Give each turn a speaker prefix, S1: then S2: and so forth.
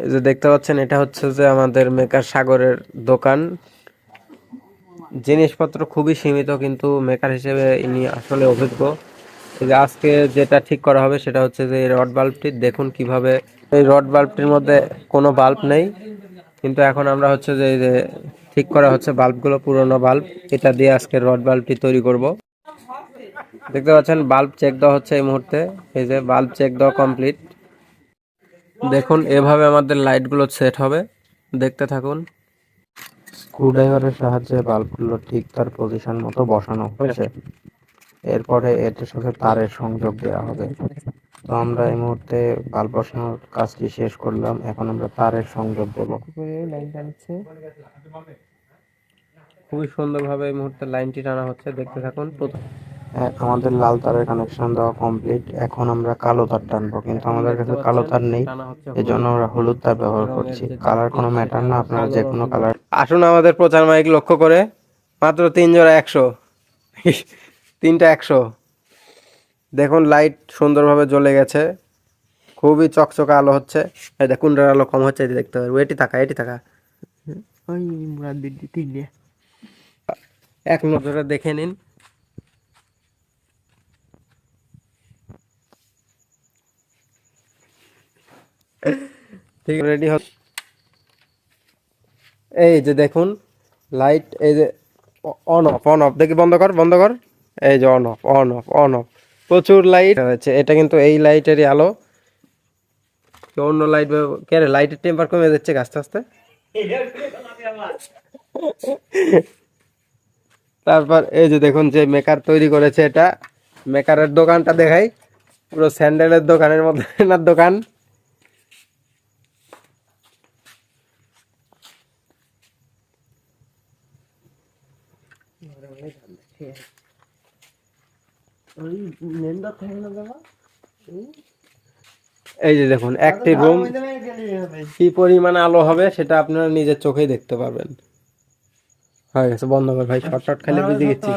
S1: এই যে দেখতে পাচ্ছেন, এটা হচ্ছে যে আমাদের মেকার সাগরের দোকান। জিনিসপত্র খুবই সীমিত, কিন্তু মেকার হিসেবে ইনি আসলে অভিজ্ঞ। এই যে আজকে যেটা ঠিক করা হবে সেটা হচ্ছে যে এই রড বাল্বটি, দেখুন কীভাবে এই রড বাল্বটির মধ্যে কোনো বাল্ব নেই। কিন্তু এখন আমরা হচ্ছে যে এই যে ঠিক করা হচ্ছে বাল্বগুলো, পুরনো বাল্ব। এটা দিয়ে আজকে রড বাল্বটি তৈরি করব। দেখতে পাচ্ছেন, বাল্ব চেক দেওয়া হচ্ছে এই মুহূর্তে। এই যে বাল্ব চেক দেওয়া কমপ্লিট দেখুন এভাবে আমাদের লাইটগুলো সেট হবে। দেখতে থাকুন। স্ক্রুড্রাইভারের সাহায্যে বাল্বগুলো ঠিক তার পজিশন মতো বসানো হয়েছে। এরপরে এটার সাথে তারের সংযোগ দেওয়া হবে। তো আমরা এই মুহূর্তে বাল্ব বসানোর কাজটি শেষ করলাম। এখন আমরা তারের সংযোগ দেব। খুবই সুন্দরভাবে এই মুহূর্তে লাইনটি টানা হচ্ছে। দেখতে থাকুন প্রথম আমাদের লাল তারের কানেকশন দেওয়া কমপ্লিট এখন আমরা কালো তার টানবো কিন্তু আমাদের কাছে কালো তার নেই। এই জন্য আমরা হলুদ তার ব্যবহার করছি। কালার কোনো ম্যাটার না আপনারা যে কোনো কালার আসুন আমাদের প্রচার মাইক লক্ষ্য করে। মাত্র তিন জোড়া একশো। তিনটা একশো। দেখুন লাইট সুন্দরভাবে জ্বলে গেছে। খুবই চকচকে আলো হচ্ছে। এই দেখুন আলো কম হচ্ছে এই যে দেখতে পারব এটি থাকা এটি থাকা। এক নজরে দেখে নিন। ঠিক রেডি হচ্ছে এই যে দেখুন লাইট এই যে অন অফ অন অফ দেখি, বন্ধ কর বন্ধ কর। এই যে on off on off on off প্রচুর লাইট হয়েছে এটা কিন্তু এই লাইটেরই আলো। অন্য লাইট কে রে লাইটের টেম্পার কমে যাচ্ছে আস্তে আস্তে। তারপর এই যে দেখুন, যে মেকার তৈরি করেছে এটা। মেকারের দোকানটা দেখাই। পুরো স্যান্ডেলের দোকানের মধ্যে দোকান
S2: ওই নেন্দা থাকে না বাবা
S1: এই যে দেখুন একটি রুম কি পরিমাণ আলো হবে সেটা আপনারা নিজের চোখেই দেখতে পারবেন। হয়ে গেছে বন্ধ কর ভাই শর্ট শর্ট খেলে বুঝে গেছি।